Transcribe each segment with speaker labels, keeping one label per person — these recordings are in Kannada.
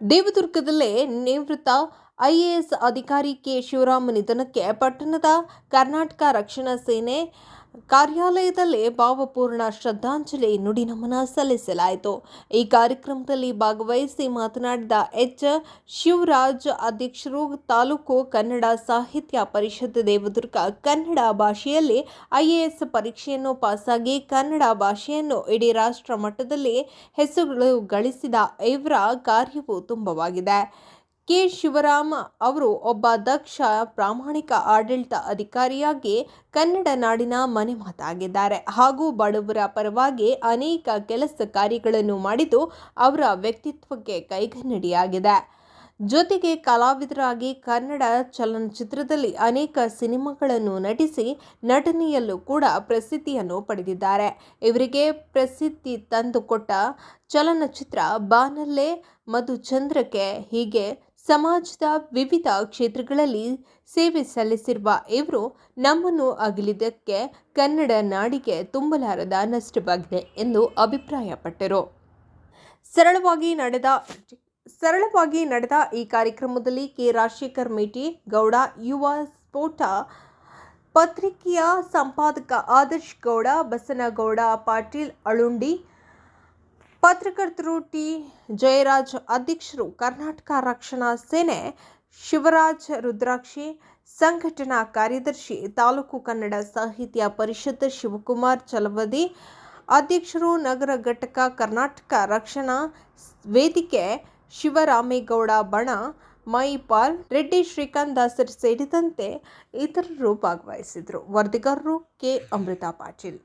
Speaker 1: ದೇವದುರ್ಗದಲ್ಲೇ ನಿವೃತ್ತ ಐಎಎಸ್ ಅಧಿಕಾರಿ ಕೆ ಶಿವರಾಮ್ ನಿಧನಕ್ಕೆ ಪಟ್ಟಣದ ಕರ್ನಾಟಕ ರಕ್ಷಣಾ ಸೇನೆ ಕಾರ್ಯಾಲಯದಲ್ಲೇ ಭಾವಪೂರ್ಣ ಶ್ರದ್ಧಾಂಜಲಿ ನುಡಿ ನಮನ ಸಲ್ಲಿಸಲಾಯಿತು. ಈ ಕಾರ್ಯಕ್ರಮದಲ್ಲಿ ಭಾಗವಹಿಸಿ ಮಾತನಾಡಿದ ಎಚ್. ಶಿವರಾಜ್, ಅಧ್ಯಕ್ಷರು ತಾಲೂಕು ಕನ್ನಡ ಸಾಹಿತ್ಯ ಪರಿಷತ್ ದೇವದುರ್ಗ ಕನ್ನಡ ಭಾಷೆಯಲ್ಲಿ ಐಎಎಸ್ ಪರೀಕ್ಷೆಯನ್ನು ಪಾಸಾಗಿ ಕನ್ನಡ ಭಾಷೆಯನ್ನು ಇಡೀ ರಾಷ್ಟ್ರ ಮಟ್ಟದಲ್ಲಿ ಹೆಸರು ಗಳಿಸಿದ ಇವರ ಕಾರ್ಯವು ತುಂಬವಾಗಿದೆ. ಕೆ. ಶಿವರಾಮ ಅವರು ಒಬ್ಬ ದಕ್ಷ ಪ್ರಾಮಾಣಿಕ ಆಡಳಿತ ಅಧಿಕಾರಿಯಾಗಿ ಕನ್ನಡ ನಾಡಿನ ಮನೆ ಮಾತಾಗಿದ್ದಾರೆ. ಹಾಗೂ ಬಡವರ ಪರವಾಗಿ ಅನೇಕ ಕೆಲಸ ಕಾರ್ಯಗಳನ್ನು ಮಾಡಿದ್ದು ಅವರ ವ್ಯಕ್ತಿತ್ವಕ್ಕೆ ಕೈಗನ್ನಡಿಯಾಗಿದೆ. ಜೊತೆಗೆ ಕಲಾವಿದರಾಗಿ ಕನ್ನಡ ಚಲನಚಿತ್ರದಲ್ಲಿ ಅನೇಕ ಸಿನಿಮಾಗಳನ್ನು ನಟಿಸಿ ನಟನೆಯಲ್ಲೂ ಕೂಡ ಪ್ರಸಿದ್ಧಿಯನ್ನು ಪಡೆದಿದ್ದಾರೆ. ಇವರಿಗೆ ಪ್ರಸಿದ್ಧಿ ತಂದುಕೊಟ್ಟ ಚಲನಚಿತ್ರ ಬಾನಲ್ಲೇ ಮಧುಚಂದ್ರಕ್ಕೆ ಹೀಗೆ ಸಮಾಜದ ವಿವಿಧ ಕ್ಷೇತ್ರಗಳಲ್ಲಿ ಸೇವೆ ಸಲ್ಲಿಸಿರುವ ಇವರು ನಮ್ಮನ್ನು ಅಗಲಿದ್ದಕ್ಕೆ ಕನ್ನಡ ನಾಡಿಗೆ ತುಂಬಲಾರದ ನಷ್ಟವಾಗಿದೆ ಎಂದು ಅಭಿಪ್ರಾಯಪಟ್ಟರು. ಸರಳವಾಗಿ ನಡೆದ ಸರಳವಾಗಿ ನಡೆದ ಈ ಕಾರ್ಯಕ್ರಮದಲ್ಲಿ ಕೆ. ರಾಜಶೇಖರ್ ಮೇಟಿ, ಗೌಡ, ಯುವ ಸ್ಫೋಟ ಪತ್ರಿಕೆಯ ಸಂಪಾದಕ ಆದರ್ಶ್ ಗೌಡ, ಬಸನಗೌಡ ಪಾಟೀಲ್, ಅಳುಂಡಿ ಪತ್ರಕರ್ತರು ಟಿ. ಜಯರಾಜ್ ಅಧ್ಯಕ್ಷರು ಕರ್ನಾಟಕ ರಕ್ಷಣಾ ಸೇನೆ ಶಿವರಾಜ್ ರುದ್ರಾಕ್ಷಿ, ಸಂಘಟನಾ ಕಾರ್ಯದರ್ಶಿ, ತಾಲೂಕು ಕನ್ನಡ ಸಾಹಿತ್ಯ ಪರಿಷತ್ ಶಿವಕುಮಾರ್ ಚಲವದಿ, ಅಧ್ಯಕ್ಷರು ನಗರ ಘಟಕ ಕರ್ನಾಟಕ ರಕ್ಷಣಾ ವೇದಿಕೆ ಶಿವರಾಮೇಗೌಡ ಬಣ, ಮೈಪಾಲ್, ರೆಡ್ಡಿ ಶ್ರೀಕಾಂತ್ ದಾಸರ್ ಸೇರಿದಂತೆ ಇತರರು ಭಾಗವಹಿಸಿದರು ವರದಿಗಾರರು ಕೆ. ಅಮೃತಾ ಪಾಟೀಲ್.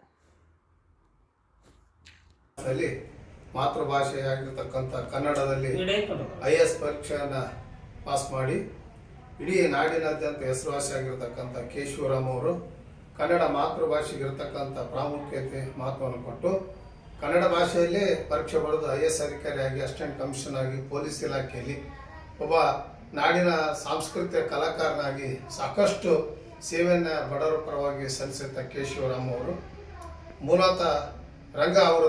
Speaker 2: ಮಾತೃಭಾಷೆಯಾಗಿರ್ತಕ್ಕಂಥ ಕನ್ನಡದಲ್ಲಿ ಐ ಎಸ್ ಪರೀಕ್ಷೆಯನ್ನು ಪಾಸ್ ಮಾಡಿ ಇಡೀ ನಾಡಿನಾದ್ಯಂತ ಹೆಸರುವಾಸಿಯಾಗಿರ್ತಕ್ಕಂಥ ಕೆ ಶಿವರಾಮ್ ಅವರು ಕನ್ನಡ ಮಾತೃಭಾಷೆಗಿರ್ತಕ್ಕಂಥ ಪ್ರಾಮುಖ್ಯತೆ ಮಹತ್ವವನ್ನು ಕೊಟ್ಟು ಕನ್ನಡ ಭಾಷೆಯಲ್ಲೇ ಪರೀಕ್ಷೆ ಬರೆದು ಐ ಎಸ್ ಅಧಿಕಾರಿಯಾಗಿ ಅಸಿಸ್ಟೆಂಟ್ ಕಮಿಷನ್ ಆಗಿ ಪೊಲೀಸ್ ಇಲಾಖೆಯಲ್ಲಿ ಒಬ್ಬ ನಾಡಿನ ಸಾಂಸ್ಕೃತಿಕ ಕಲಾಕಾರನಾಗಿ ಸಾಕಷ್ಟು ಸೇವೆಯನ್ನು ಬಡವರ ಪರವಾಗಿ ಸಲ್ಲಿಸಿದ್ದ ಕೆ ಶಿವರಾಮ್ ಅವರು. ಮೂಲತಃ ರಂಗ ಅವರು